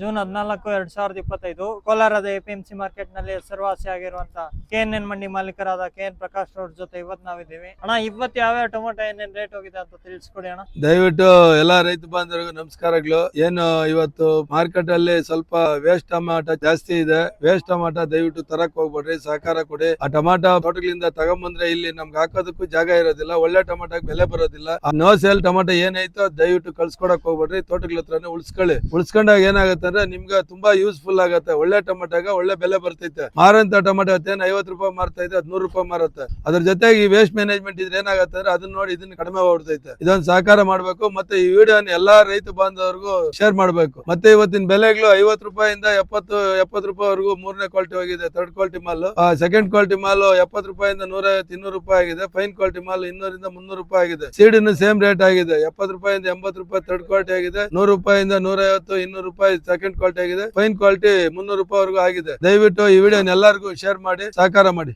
June ಹದಿನಾಲ್ಕು, ಎರಡ್ ಸಾವಿರದ ಇಪ್ಪತ್ತೈದು, ಕೋಲಾರದ ಎಪಿಎಂಸಿ ಮಾರ್ಕೆಟ್ನಲ್ಲಿ ಹೆಸರುವಾಸಿ ಆಗಿರುವಂತ ಕೆ ಎನ್ ಮಂಡಿ ಮಾಲೀಕರಾದ ಕೆ ಎನ್ ಪ್ರಕಾಶ್ ಅವ್ರ ಜೊತೆ ಇವತ್ ನಾವಿದ್ದೀವಿ. ಅಣ್ಣ, ಇವತ್ತು ಯಾವ ಟೊಮೊಟೊ ಏನೇನ್ ರೇಟ್ ಹೋಗಿದೆ ಅಂತ ತಿಳಿಸ್ಕೊಡಿ ಅಣ್ಣ. ದಯವಿಟ್ಟು ಎಲ್ಲಾ ರೈತ ಬಾಂಧವರಿಗೂ ನಮಸ್ಕಾರಗಳು. ಏನು ಇವತ್ತು ಮಾರ್ಕೆಟ್ ಅಲ್ಲಿ ಸ್ವಲ್ಪ ವೇಸ್ಟ್ ಟಮಾಟ ಜಾಸ್ತಿ ಇದೆ. ವೇಸ್ಟ್ ಟಮಾಟ ದಯವಿಟ್ಟು ತರಕ್ ಹೋಗ್ಬೇಡ್ರಿ, ಸಹಕಾರ ಕೊಡಿ. ಆ ಟಮಾಟ ತೋಟಗಳಿಂದ ತಗೊಂಬಂದ್ರೆ ಇಲ್ಲಿ ನಮ್ಗೆ ಹಾಕೋದಕ್ಕೂ ಜಾಗ ಇರೋದಿಲ್ಲ, ಒಳ್ಳೆ ಟಮಾಟಕ್ಕೆ ಬೆಲೆ ಬರೋದಿಲ್ಲ. ನೋ ಸೇಲ್ ಟಮಾಟ ಏನೈತೋ ದಯವಿಟ್ಟು ಕಳ್ಸ್ಕೊಡಕ್ ಹೋಗ್ಬೇಡ್ರಿ, ತೋಟಗಳ ಹತ್ರನೇ ಉಳಿಸ್ಕೊಳ್ಳಿ. ಉಳಿಸ್ಕೊಂಡಾಗ ಏನಾಗುತ್ತೆ? ಅಂದ್ರೆ ನಿಮ್ಗೆ ತುಂಬಾ ಯೂಸ್ಫುಲ್ ಆಗತ್ತೆ. ಒಳ್ಳೆ ಟೊಮೆಟೋಗ ಒಳ್ಳೆ ಬೆಲೆ ಬರ್ತೈತೆ. ಮಾರಂತ ಟೊಮೆಟೊ ಐವತ್ತು ರೂಪಾಯಿ ಮಾರ್ತಾ ಇದೆ ರೂಪಾಯಿ ಮಾರುತ್ತೆ. ಅದ್ರ ಜೊತೆಗೆ ಈ ವೇಸ್ಟ್ ಮ್ಯಾನೇಜ್ಮೆಂಟ್ ಇದ್ರೆ ಏನಾಗುತ್ತೆ ಅಂದ್ರೆ ಅದನ್ನ ನೋಡಿ ಇದನ್ನ ಕಡಿಮೆ ಹೊಡ್ತೈತೆ ಇದೊಂದು ಸಹಕಾರ ಮಾಡ್ಬೇಕು ಮತ್ತೆ ಈ ವಿಡಿಯೋನ ಎಲ್ಲಾ ರೈತ ಬಾಂಧವರಿಗೂ ಶೇರ್ ಮಾಡ್ಬೇಕು. ಮತ್ತೆ ಇವತ್ತಿನ ಬೆಲೆಗಳು ಐವತ್ತು ರೂಪಾಯಿಂದ ಎಪ್ಪತ್ತು ಎಪ್ಪತ್ತು ರೂಪಾಯಿವರೆಗೂ ಮೂರನೇ ಕ್ವಾಲಿಟಿ ಹೋಗಿದೆ. ಥರ್ಡ್ ಕ್ವಾಲಿಟಿ ಮಾಲ್. ಸೆಕೆಂಡ್ ಕ್ವಾಲಿಟಿ ಮಾಲ್ ಎಪ್ಪತ್ತು ರೂಪಾಯಿಂದ ನೂರ ಇನ್ನೂರು ರೂಪಾಯಿ ಆಗಿದೆ. ಫೈನ್ ಕ್ವಾಲಿಟಿ ಮಾಲ್ ಇನ್ನೂರಿಂದ ಮುನ್ನೂರು ರೂಪಾಯಿ ಆಗಿದೆ. ಸೀಡ್ ಸೇಮ್ ರೇಟ್ ಆಗಿದೆ. ಎಪ್ಪತ್ತು ರೂಪಾಯಿಂದ ಎಂಬತ್ತು ರೂಪಾಯಿ ಥರ್ಡ್ ಕ್ವಾಲಿಟಿ ಆಗಿದೆ. ನೂರು ರೂಪಾಯಿಂದ ನೂರೈವತ್ತು, ಇನ್ನೂರು ರೂಪಾಯಿ ಸೆಕೆಂಡ್ ಕ್ವಾಲಿಟಿ ಆಗಿದೆ. ಫೈನ್ ಕ್ವಾಲಿಟಿ ಮುನ್ನೂರು ರೂಪಾಯಿವರೆಗೂ ಆಗಿದೆ. ದಯವಿಟ್ಟು ಈ ವಿಡಿಯೋನ ಎಲ್ಲರಿಗೂ ಶೇರ್ ಮಾಡಿ, ಸಹಕಾರ ಮಾಡಿ.